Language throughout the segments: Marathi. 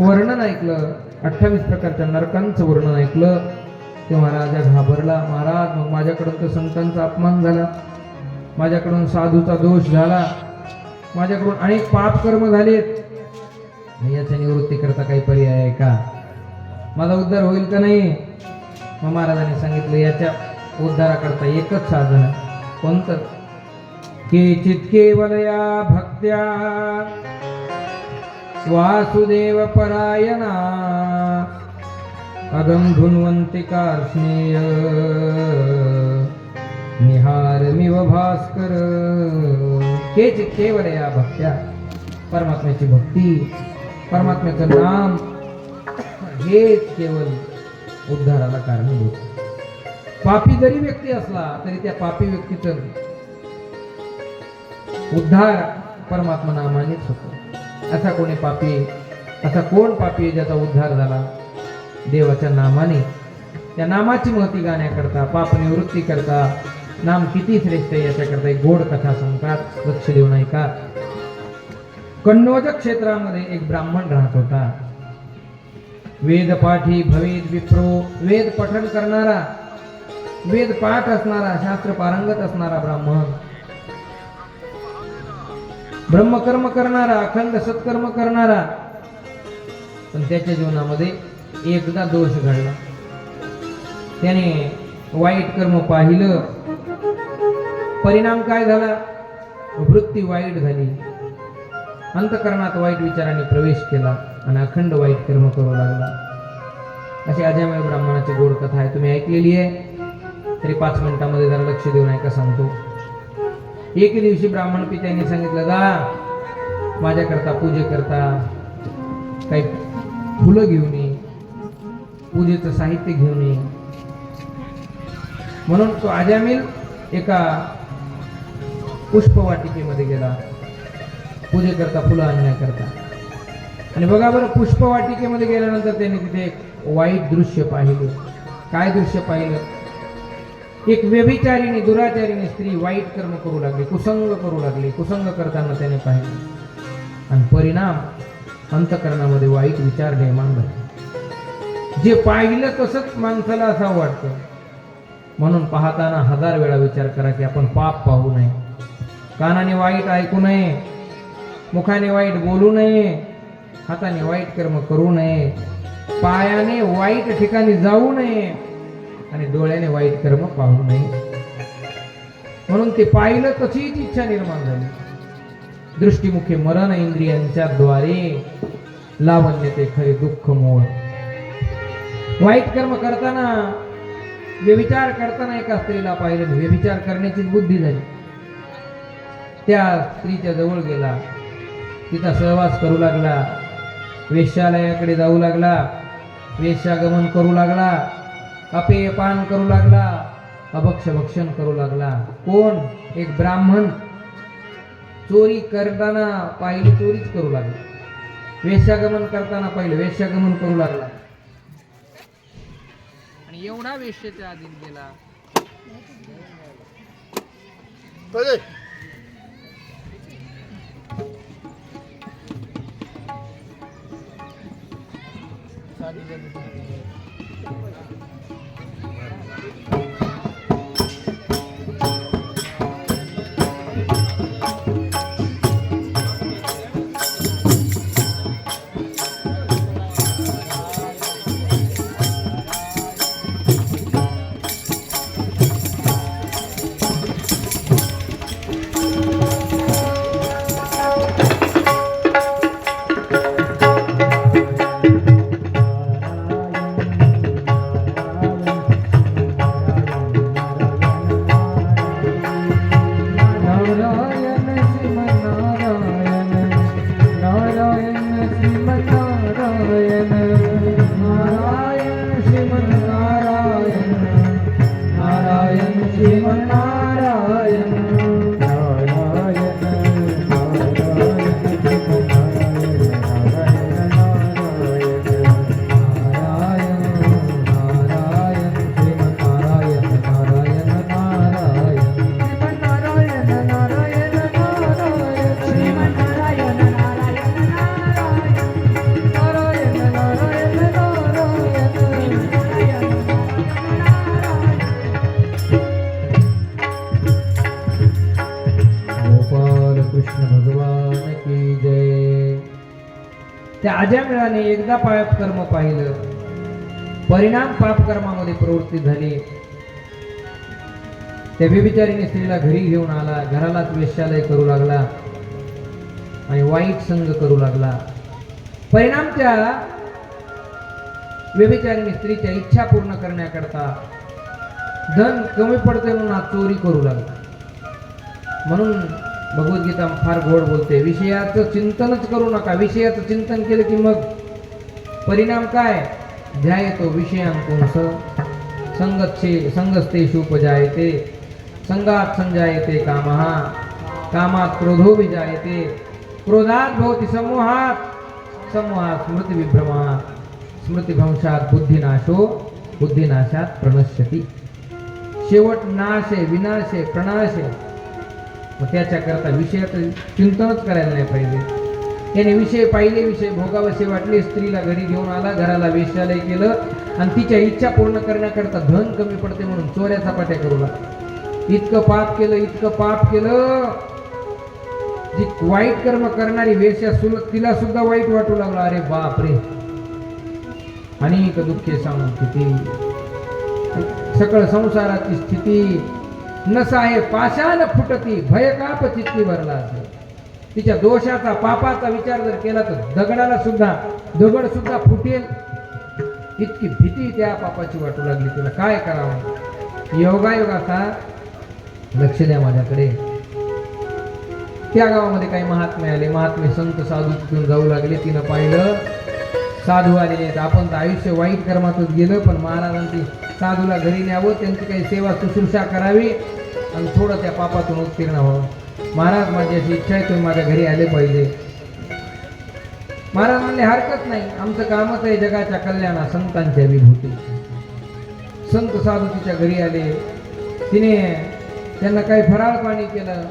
वर्णन ऐकलं अठ्ठावीस प्रकारच्या नरकांचं वर्णन ऐकलं तेव्हा राजा घाबरला. महाराज मग माझ्याकडून तर संतांचा अपमान झाला. माझ्याकडून साधूचा दोष झाला. माझ्याकडून अनेक पाप कर्म झालेत. याच्या निवृत्ती करता काही पर्याय आहे का? माझा उद्धार होईल का नाही? मग महाराजांनी सांगितलं याच्या उद्धाराकरता एकच साधन कोणतं? केचित केवल या भक्त्या वासुदेव परायणा धुन्वन्ति कार्ष्णेय। निहारमिव भास्कर। तेच केवल या भक्त्या। परमात्म्याची भक्ती। परमात्म्याचं नाम। हेच केवळ उद्धाराला कारणीभूत। पापी जरी व्यक्ती असला तरी त्या पापी व्यक्तीचं उद्धार परमात्मा नामानेच होतो. असा कोणी पापी असा कोण पापी ज्याचा उद्धार झाला? देवाच्या नामाने. त्या नामाची महती गाण्याकरता पाप निवृत्ती करता नाम किती श्रेष्ठ आहे याच्याकरता एक गोड कथा सांगतात लक्ष देऊ नाही का कन्नौज क्षेत्रामध्ये एक ब्राह्मण राहत होता. वेदपाठी भवेद विप्रो वेद पठन करणारा वेद पाठ असणारा शास्त्र पारंगत असणारा ब्राह्मण. ब्रह्मकर्म करणारा अखंड सत्कर्म करणारा. पण त्याच्या जीवनामध्ये एकदा दोष घडला. त्याने वाईट कर्म पाहिलं. परिणाम काय झाला? वृत्ती वाईट झाली. अंतकरणात वाईट विचारांनी प्रवेश केला आणि अखंड वाईट कर्म करू लागला. अशी अजयमय ब्राह्मणाची गोड कथा आहे. तुम्ही ऐकलेली आहे? तरी पाच मिनिटांमध्ये जरा लक्ष देऊन ऐका सांगतो. एक दिवशी ब्राह्मण पित्याने सांगितलं जा माझ्याकरता पूजेकरता काही फुलं घेऊन ये. पूजेचं साहित्य घेऊन ये. म्हणून तो अजामिल एका पुष्पवाटिकेमध्ये गेला. पूजेकरता फुलं आणण्याकरता. आणि बघा बरं पुष्पवाटिकेमध्ये गेल्यानंतर त्यांनी तिथे एक वाईट दृश्य पाहिलं. काय दृश्य पाहिलं? एक व्यभिचारिणी दुराचारिणी स्त्री वाईट कर्म करू लागली कुसंग करू लागली कुसंग करताना त्याने पाहिलं. आणि परिणाम अंतकरणामध्ये वाईट विचार निर्माण झाले. जे पाहिलं तसंच माणसाला असं वाटतं. म्हणून पाहताना हजार वेळा विचार करा की आपण पाप पाहू नये. कानाने वाईट ऐकू नये. मुखाने वाईट बोलू नये. हाताने वाईट कर्म करू नये. पायाने वाईट ठिकाणी जाऊ नये. आणि डोळ्याने वाईट कर्म पाहू नये. म्हणून ते पाहिलं तशीच इच्छा निर्माण झाली. दृष्टीमुखे मरण इंद्रियांच्या द्वारे लावण्य ते खरे दुःख मोळ वाईट कर्म करताना व्यविचार करताना एका स्त्रीला पाहिलं व्यविचार करण्याची बुद्धी झाली. त्या स्त्रीच्या जवळ गेला. तिचा सहवास करू लागला. वेश्यालयाकडे जाऊ लागला. वेश्यागमन करू लागला. अपेय पान करू लागला अभक्ष भक्षण करू लागला. कोण? एक ब्राह्मण. चोरी करताना पाहिली चोरीच करू लागला. वेश्यागमन करताना पाहिलं वेश्यागमन करू लागला. आणि एवढा वेश्याच्या आधीन गेला. त्या अजामिळाने एकदा पाप कर्म पाहिलं. परिणाम पाप कर्मामध्ये प्रवृत्ती झाली. त्या व्यभिचारीने स्त्रीला घरी घेऊन आला. घरालाच वेश्यालय करू लागला आणि वाईट संग करू लागला. परिणाम त्या व्यभिचारीने स्त्रीच्या इच्छा पूर्ण करण्याकरता धन कमी पडते म्हणून चोरी करू लागला. म्हणून भगवद्गीता फार गोड बोलते. विषयाचं चिंतनच करू नका. विषयाचं चिंतन केलं की मग परिणाम काय? ध्यायतो विषयांकुंस. संगच्छे संगस्ते शुपजायते संगात संजायते कामः कामात क्रोधो विजायते. क्रोधात भवति समूहात. समूहात स्मृती विभ्रमः स्मृतिभंशात बुद्धिनाशो. बुद्धिनाशात प्रणश्यती. शेवट नाशे विनाशे प्रणाशे. मग त्याच्याकरता विषयाचं चिंतनच करायला नाही पाहिजे. त्याने विषय पाहिले विषय भोगावसे वाटले स्त्रीला घरी घेऊन आला घराला वेशालय केलं आणि तिच्या इच्छा पूर्ण करण्याकरता धन कमी पडते म्हणून चोऱ्या चपाट्या करू लागला. इतकं पाप केलं इतकं पाप केलं. जी वाईट कर्म करणारी वेश्या सुल तिला सुद्धा वाईट वाटू लागला. अरे बाप रे अनेक दुःखे सांगून किती. सकळ संसाराची स्थिती नस आहे पाषाण फुटती भयकाप चित्ती भरला असेल तिच्या दोषाचा पापाचा विचार जर केला तर दगडाला सुद्धा दगड सुद्धा फुटेल. इतकी भीती त्या पापाची वाटू लागली तुला. काय करावं? योगायोगाचा लक्ष द्या माझ्याकडे. त्या गावामध्ये काही महात्मे आले. महात्मे संत साधू तिथून जाऊ लागले. तिनं पाहिलं साधू आलेले आहेत. आपण तर आयुष्य वाईट कर्मातच गेलं पण महाराजांची साधूला घरी न्यावं त्यांची काही सेवा शुश्रूषा करावी आणि थोडं त्या पापातून उत्तीर्ण व्हावं. महाराज माझी अशी इच्छा आहे तुम्ही माझ्या घरी आले पाहिजे. महाराज म्हणले हरकत नाही. आमचं कामच आहे जगाच्या कल्याणा संतांच्या विभूती संत साधू तिच्या घरी आले. तिने त्यांना काही फराळ पाणी केलं.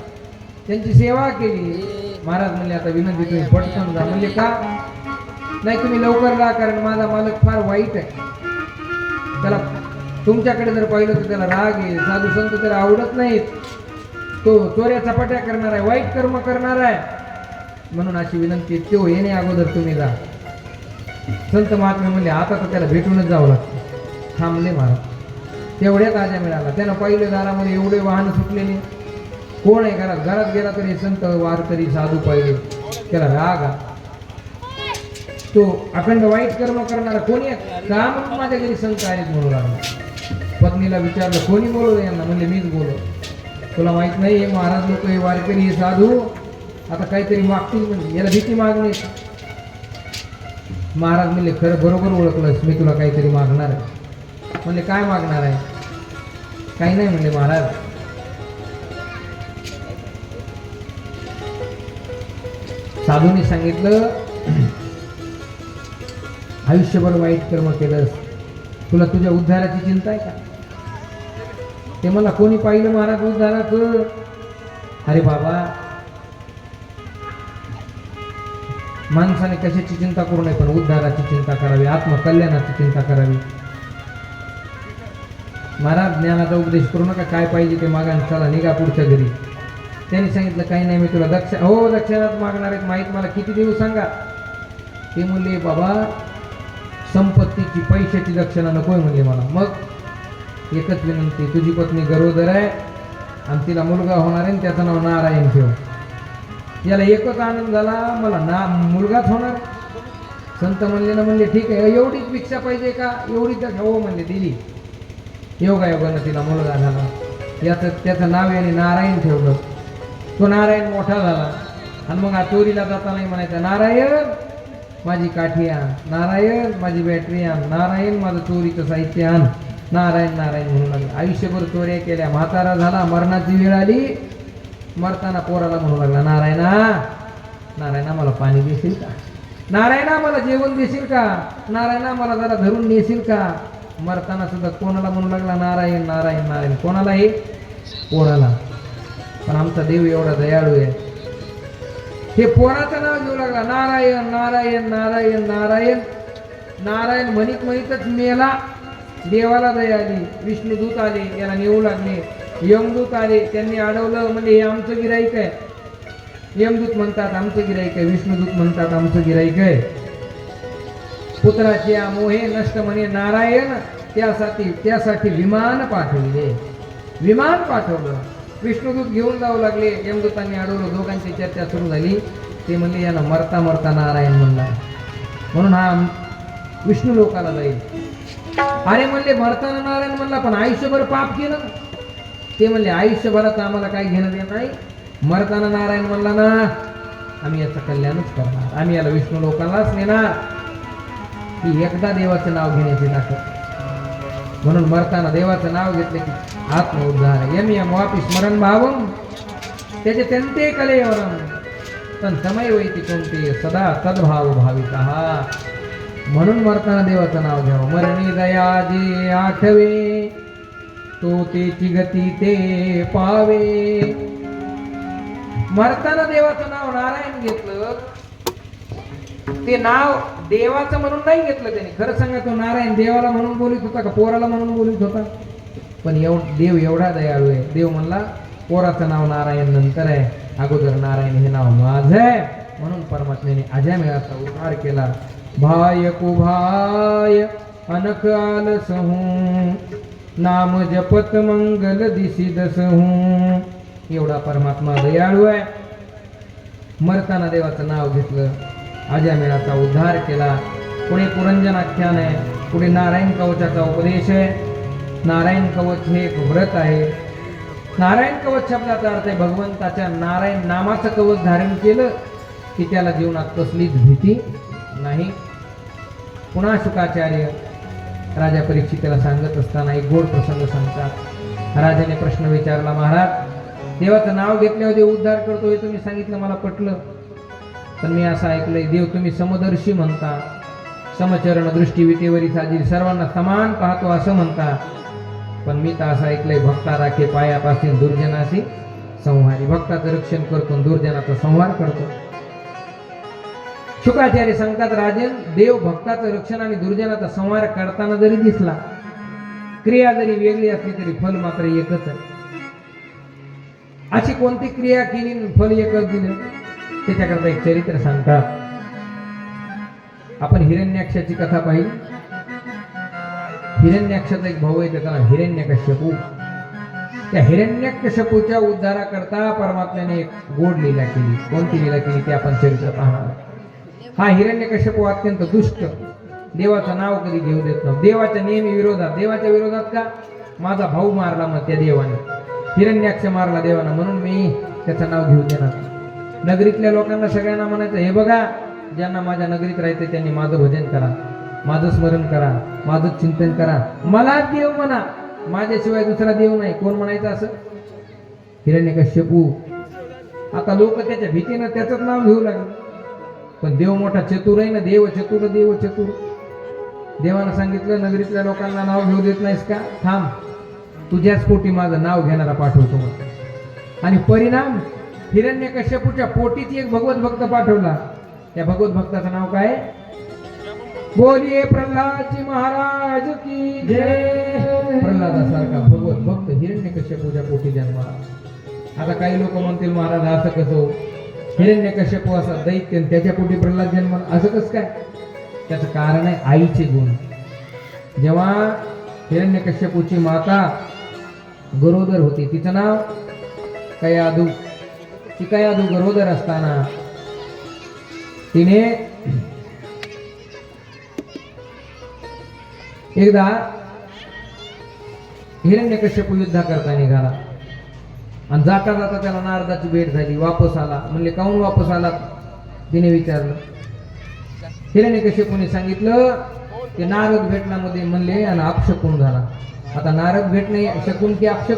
त्यांची सेवा केली. महाराज म्हणले आता विनंती तुम्ही पटकन जा. म्हणजे का? नाही तुम्ही लवकर जा कारण माझा मालक फार वाईट आहे. त्याला तुमच्याकडे जर पाहिलं तर त्याला राग आहे साधू संत त्याला आवडत नाहीत. तो चोऱ्या चपाट्या करणार आहे वाईट कर्म करणार आहे. म्हणून अशी विनंती तो येणे अगोदर तुम्ही जा. संत महात्मा म्हणले आता तर त्याला भेटूनच जावं लागतं. थांबले महाराज. तेवढ्यात आजा मिळाला. त्यानं पहिले दारामध्ये एवढे वाहन सुटलेले. कोण आहे घरात? घरात गेला तरी संत वारकरी साधू पाहिले. त्याला राग तो अखंड वाईट कर्म करणारा कोणी आहे? का म्हणून माझ्या घरी संत आहेत म्हणू लागला पत्नीला विचारलं कोणी बोलवलं यांना? म्हणजे मीच बोलव तुला माहीत नाही हे महाराज लोक हे वारकरी हे साधू. आता काहीतरी मागतील म्हणजे याला भीती मागणे. महाराज म्हणले खरं बरोबर ओळखलंस मी तुला काहीतरी मागणार आहे. म्हणले काय मागणार आहे? काही नाही म्हणले महाराज. साधूने सांगितलं आयुष्यभर वाईट कर्म केलंस. तुला तुझ्या उद्धाराची चिंता आहे का? ते मला कोणी पाहिलं महाराज उद्धाराचं? अरे बाबा माणसाने कशाची चिंता करू नये पण उद्धाराची चिंता करावी आत्मकल्याणाची चिंता करावी. महाराज ज्ञानाचा उपदेश करू नका काय पाहिजे ते मागा चला निघा पुढच्या घरी. त्यांनी सांगितलं काही नाही मी तुला दक्ष हो दक्षिणात मागणार आहेत माहीत मला किती देऊ सांगा. ते म्हणले बाबा संपत्तीची पैशाची दक्षिणा नकोय म्हणले मला. मग एकच विनंती तुझी पत्नी गरोदर आहे आणि तिला मुलगा होणार आहे आणि त्याचं नाव नारायण ठेव. याला एकच आनंद झाला मला ना मुलगाच होणार. संत म्हणले ना म्हणले ठीक आहे एवढीच भिक्षा पाहिजे का? एवढीच हो म्हणले दिली. योगायोगानं तिला मुलगा झाला. याचं त्याचं नाव याने नारायण ठेवलं. तो नारायण मोठा झाला. आणि मग हा चोरीला जातानाही म्हणायचा नारायण माझी काठी आण. नारायण माझी बॅटरी आण. नारायण माझं चोरीचं साहित्य आण. नारायण नारायण म्हणू लागला आयुष्यभर चोऱ्या केल्या. म्हातारा झाला मरणाची वेळ आली. मरताना पोराला म्हणू लागला नारायणा नारायणा मला पाणी देशील का? नारायणा मला जेवण देशील का? नारायणा मला जरा धरून नेशील का? मरताना सुद्धा कोणाला म्हणू लागला नारायण नारायण नारायण. कोणाला हे? कोणाला पण आमचा देव एवढा दयाळू आहे. हे पोराचं नाव घेऊ लागला नारायण नारायण नारायण नारायण. नारायण म्हणित म्हणितच मेला. देवाला दया आली विष्णुदूत आले याला नेऊ लागले. यमदूत आले त्यांनी अडवलं म्हणजे हे आमचं गिराईक आहे. यमदूत म्हणतात आमचं गिराईक आहे. विष्णुदूत म्हणतात आमचं गिराईक आहे. पुत्राचे मोहे नष्ट म्हणे नारायण त्यासाठी त्यासाठी विमान पाठवले. विमान पाठवलं. विष्णुदूत घेऊन जाऊ लागले. यमदूतांनी अडवलं. दोघांची चर्चा सुरू झाली. ते म्हणले याला मरता मरता नारायण म्हणला म्हणून हा विष्णू लोकाला जाईल. अरे म्हणले भरताना नारायण म्हणला पण आयुष्यभर पाप केलं ते म्हणले आयुष्यभरात आम्हाला काय घेणं देणं नाही. मरताना नारायण म्हणला ना आम्ही याचं कल्याणच करणार. आम्ही याला विष्णू लोकांनाच नेणार की एकदा देवाचं नाव घेण्याची ताकद म्हणून मरताना देवाचं नाव घेतलं की आत्मउद्धार. यम यम वापी स्मरण भावम त्याचे त्यांते कलेवरम पण समय वैती कोणते सदा सद्भाव भाविका म्हणून वर्तना देवाचं नाव घ्यावं. मरणी दया जे आठवे तो तेची गती ते पावे. मरताना देवाचं नाव नारायण घेतलं ते नाव देवाचं म्हणून नाही घेतलं त्याने. खरं सांगा तो नारायण देवाला म्हणून बोलित होता का पोराला म्हणून बोलित होता? पण एव देव एवढा दयाळू आहे. देव म्हणला पोराचं नाव नारायण नंतर आहे. अगोदर नारायण हे नाव माझं आहे. म्हणून परमात्म्याने अजामेळाचा उद्धार केला. भाय कुभाय अनक आलसहू नाम जपत मंगल दिसी दसहू. एवढा परमात्मा दयाळू आहे. मरताना देवाचं नाव घेतलं अजामेळाचा उद्धार केला. पुढे पुरंजन आख्यान आहे पुढे नारायण कवचाचा उपदेश आहे. नारायण कवच हे एक व्रत आहे. नारायण कवच शब्दाचा अर्थ आहे भगवंताच्या नारायण नामाचं कवच धारण केलं. की त्याला जीवनात कसलीच भीती नाही. पुन्हा शुकाचार्य राजा परीक्षितेला सांगत असताना एक गोड प्रसंग सांगतात. राजाने प्रश्न विचारला महाराज देवाचं नाव घेतल्यावर देव उद्धार करतो हे तुम्ही सांगितलं मला पटलं. पण मी असं ऐकलंय देव तुम्ही समदर्शी म्हणता. समचरण दृष्टी विटेवरी सर्वांना समान पाहतो असं म्हणता. पण मी तर असं ऐकलंय भक्ता राखे पायापासून दुर्जनाशी संहारी. भक्ताचं रक्षण करतो दुर्जनाचा संहार करतो. शुकाचार्य सांगतात राजन देव भक्ताचं रक्षण आणि दुर्जनाचा संहार करताना जरी दिसला क्रिया जरी वेगळी असली तरी फल मात्र एकच आहे. अशी कोणती क्रिया केली फल एकच दिलं? त्याच्याकरता एक चरित्र सांगतात. आपण हिरण्याक्षाची कथा पाहिली. हिरण्याक्षाचा एक भाऊ आहे त्याचा नाव हिरण्यकश्यपू. त्या हिरण्यकश्यपूच्या उद्धाराकरता परमात्म्याने एक गोड लीला केली. कोणती लीला केली ते आपण चरित्र पाहणार हा हिरण्यकश्यपू अत्यंत दुष्ट. देवाचं नाव कधी घेऊ देत नव्हतं देवाच्या नेहमी विरोधात. देवाच्या विरोधात का? माझा भाऊ मारला मग त्या देवाने. हिरण्याक्ष मारला देवानं. म्हणून मी त्याचं नाव घेऊ देणार नगरीतल्या लोकांना सगळ्यांना म्हणायचं हे बघा ज्यांना माझ्या नगरीत राहायचं त्यांनी माझं भजन करा. माझं स्मरण करा. माझं चिंतन करा. मला देव म्हणा. माझ्याशिवाय दुसरा देव नाही. कोण म्हणायचं असं? हिरण्यकश्यपू. आता लोक त्याच्या भीतीनं त्याचंच नाव घेऊ लागले. पण देव मोठा चतुर आहे ना देव चतुर देव चतुर. देवानं सांगितलं नगरीतल्या लोकांना नाव घेऊ देत नाहीस का? थांब. तुझ्याच पोटी माझं नाव घेणारा पाठवतो मग आणि परिणाम हिरण्यकश्यपूच्या पोटीत एक भगवत भक्त पाठवला. त्या भगवत भक्ताचं नाव काय? बोलिये प्रल्हादजी महाराज की जय. प्रल्हादासारखा भगवत भक्त हिरण्यकश्यपूच्या पोटी जन्माला. आता काही लोक म्हणतील महाराज असं कसं हो? हिरण्यकश्यपू असा दैत्य त्याच्या पोटी प्रल्हाद जन्म. असं कसं काय? त्याचं कारण आहे आईचे गुण. जेव्हा हिरण्यकश्यपूची माता गरोदर होती तिचं नाव कयादू. ती कयादू गरोदर असताना तिने एकदा हिरण्यकश्यपू युद्धा करता निघाला. आणि जाता जाता त्याला नारदाची भेट झाली वापस आला. म्हणले काहून वापस आला तिने विचारलं. हिरण्यकश्यपूने सांगितलं की नारद भेटण्यामध्ये म्हणले आणि अपशकून झाला आता नारद भेटणे शकून की अपशक